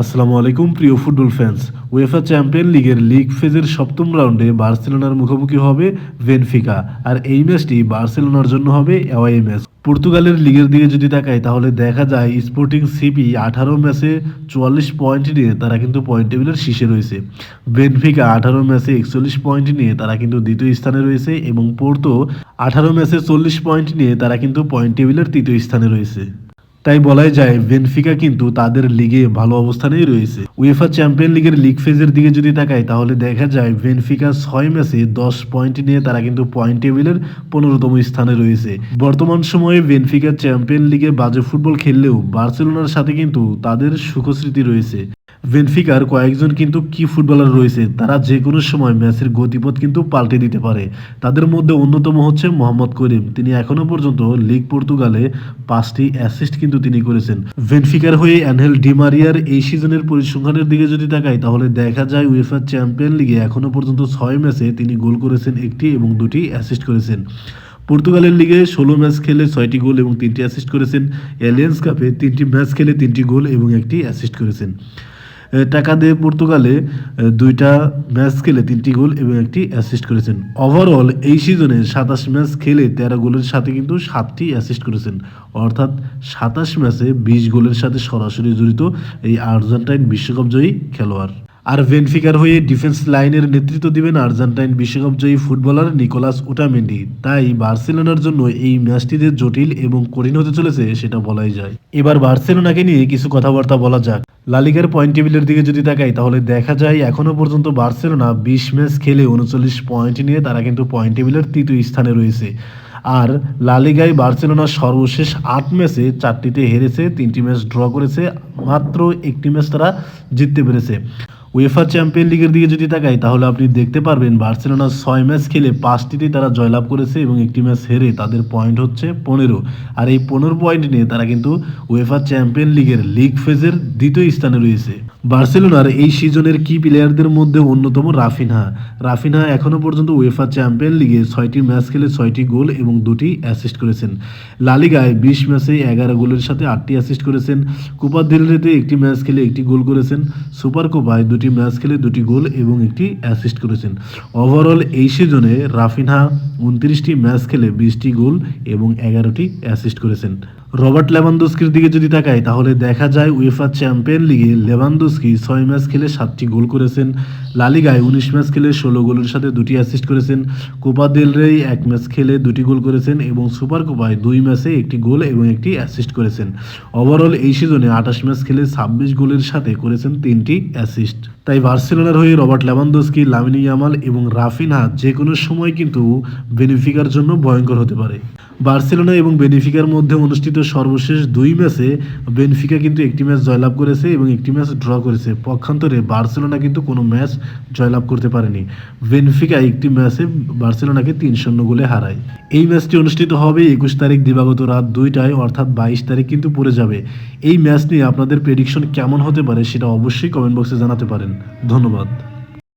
আসসালামু আলাইকুম, প্রিয় ফুটবল ফ্যান্স উয়েফা চ্যাম্পিয়ন লিগের লিগ ফেজের সপ্তম রাউন্ডে বার্সেলোনার মুখোমুখি হবে বেনফিকা আর এই ম্যাচটি বার্সেলোনার জন্য হবে অ্যাওয়াই ম্যাচ পর্তুগালের লিগের দিকে যদি তাকাই, তাহলে দেখা যায় স্পোর্টিং সিপি আঠারো ম্যাচে চুয়াল্লিশ পয়েন্ট নিয়ে তারা কিন্তু পয়েন্ট টেবিলের শীর্ষে রয়েছে। বেনফিকা আঠারো ম্যাচে একচল্লিশ পয়েন্ট নিয়ে তারা কিন্তু দ্বিতীয় স্থানে রয়েছে এবং পোর্তো আঠারো ম্যাচে চল্লিশ পয়েন্ট নিয়ে তারা কিন্তু পয়েন্ট টেবিলের তৃতীয় স্থানে রয়েছে। তাই বলাই যায়, বেনফিকা কিন্তু তাদের লিগে ভালো অবস্থানেই রয়েছে। উয়েফা চ্যাম্পিয়ন লিগের লিগ ফেজের দিকে যদি তাকাই তাহলে দেখা যায় বেনফিকা ছয় ম্যাচে দশ পয়েন্ট নিয়ে তারা কিন্তু পয়েন্ট টেবিলের পনেরোতম স্থানে রয়েছে। বর্তমান সময়ে বেনফিকা চ্যাম্পিয়ন লিগে বাজে ফুটবল খেললেও বার্সেলোনার সাথে কিন্তু তাদের সুখস্মৃতি রয়েছে। বেনফিকার কয়েকজন কিন্তু কি ফুটবলার রয়েছে, তারা যে কোনো সময় ম্যাচের গতিপথ কিন্তু পাল্টে দিতে পারে। তাদের মধ্যে অন্যতম হচ্ছে মোহাম্মদ করিম। তিনি এখনও পর্যন্ত লিগ পর্তুগালে পাঁচটি অ্যাসিস্ট কিন্তু তিনি করেছেন। বেনফিকার হয়ে অ্যানহেল ডিমারিয়ার এই সিজনের পরিসংখ্যানের দিকে যদি তাকাই, তাহলে দেখা যায় উয়েফা চ্যাম্পিয়ন লিগে এখনও পর্যন্ত ছয় ম্যাচে তিনি গোল করেছেন একটি এবং দুটি অ্যাসিস্ট করেছেন। পর্তুগালের লিগে ষোলো ম্যাচ খেলে ছয়টি গোল এবং তিনটি অ্যাসিস্ট করেছেন। এলিয়েন্স কাপে তিনটি ম্যাচ খেলে তিনটি গোল এবং একটি অ্যাসিস্ট করেছেন। টাকা দিয়ে পর্তুগালে দুইটা ম্যাচ খেলে তিনটি গোল এবং একটি অ্যাসিস্ট করেছেন। ওভারঅল এই সিজনে সাতাশ ম্যাচ খেলে তেরো গোলের সাথে কিন্তু সাতটি অ্যাসিস্ট করেছেন। অর্থাৎ সাতাশ ম্যাচে বিশ গোলের সাথে সরাসরি জড়িত এই আর্জেন্টাইন বিশ্বকাপ জয়ী খেলোয়াড়। আর বেনফিকার হয়ে ডিফেন্স লাইনের নেতৃত্ব দিবেন আর্জেন্টাইন বিশ্বকাপ জয়ী ফুটবলার নিকোলাস উটামেন্ডি তাই বার্সেলোনার জন্য এই ম্যাচটি যে জটিল এবং কঠিন হতে চলেছে, সেটা বলাই যায়। এবার বার্সেলোনাকে নিয়ে কিছু কথাবার্তা বলা যাক। লালিগার পয়েন্ট টেবিলের দিকে যদি তাকাই, তাহলে দেখা যায় এখনও পর্যন্ত বার্সেলোনা বিশ ম্যাচ খেলে উনচল্লিশ পয়েন্ট নিয়ে তারা কিন্তু পয়েন্ট টেবিলের তৃতীয় স্থানে রয়েছে। আর লালিগায় বার্সেলোনা সর্বশেষ আট ম্যাচে চারটিতে হেরেছে, তিনটি ম্যাচ ড্র করেছে, মাত্র একটি ম্যাচ তারা জিততে পেরেছে। উয়েফা চ্যাম্পিয়ন লিগের দিকে যদি তাকাই, তাহলে আপনি দেখতে পারবেন বার্সেলোনা ছয় ম্যাচ খেলে পাঁচটিতেই তারা জয়লাভ করেছে এবং একটি ম্যাচ হেরে তাদের পয়েন্ট হচ্ছে পনেরো। আর এই পনেরো পয়েন্ট নিয়ে তারা কিন্তু উয়েফা চ্যাম্পিয়ন লিগের লিগ ফেজের দ্বিতীয় স্থানে রয়েছে। বার্সেলোনার এই সিজনের কি প্লেয়ারদের মধ্যে অন্যতম রাফিনহা। রাফিনহা এখনও পর্যন্ত উয়েফা চ্যাম্পিয়ন লিগে ছয়টি ম্যাচ খেলে ছয়টি গোল এবং দুটি অ্যাসিস্ট করেছেন। লালিগায় বিশ ম্যাচে এগারো গোলের সাথে আটটি অ্যাসিস্ট করেছেন। কুপার দিলরেতে একটি ম্যাচ খেলে একটি গোল করেছেন। সুপার কোপায় দুটি ম্যাচ খেলে দুটি গোল এবং একটি অ্যাসিস্ট করেছেন। ওভারঅল এই সিজনে রাফিনহা উনত্রিশটি ম্যাচ খেলে বিশটি গোল এবং এগারোটি অ্যাসিস্ট করেছেন। রবার্ট লেভানদোস্কির দিকে যদি তাকাই, তাহলে দেখা যায় উয়েফা চ্যাম্পিয়ন লিগে লেভানদোস্কি ছয় ম্যাচ খেলে সাতটি গোল করেছেন। লালিগায় উনিশ ম্যাচ খেলে ষোলো গোলের সাথে দুটি অ্যাসিস্ট করেছেন। কোপা দেল রেই এক ম্যাচ খেলে দুটি গোল করেছেন এবং সুপার কোপায় দুই ম্যাচে একটি গোল এবং একটি অ্যাসিস্ট করেছেন। ওভারঅল এই সিজনে আঠাশ ম্যাচ খেলে ছাব্বিশ গোলের সাথে করেছেন তিনটি অ্যাসিস্ট তাই বার্সেলোনার হয়ে রবার্ট লেভানদোস্কি, লামিনি ইয়ামাল এবং রাফিনহা যে কোনো সময় কিন্তু বেনিফিকার জন্য ভয়ঙ্কর হতে পারে। বার্সেলোনা এবং বেনিফিকার মধ্যে অনুষ্ঠিত সর্বশেষ দুই ম্যাচে বেনফিকা কিন্তু একটি ম্যাচ জয়লাভ করেছে এবং একটি ম্যাচ ড্র করেছে। পক্ষান্তরে বার্সেলোনা কিন্তু কোনো ম্যাচ জয়লাভ করতে পারেনি। বেনফিকা একটি ম্যাচে বার্সেলোনাকে তিন শূন্য গোলে হারায়। এই ম্যাচটি অনুষ্ঠিত হবে একুশ তারিখ দিবাগত রাত দুইটায়, অর্থাৎ বাইশ তারিখ কিন্তু পড়ে যাবে। এই ম্যাচ নিয়ে আপনাদের প্রেডিকশন কেমন হতে পারে সেটা অবশ্যই কমেন্ট বক্সে জানাতে পারেন। ধন্যবাদ।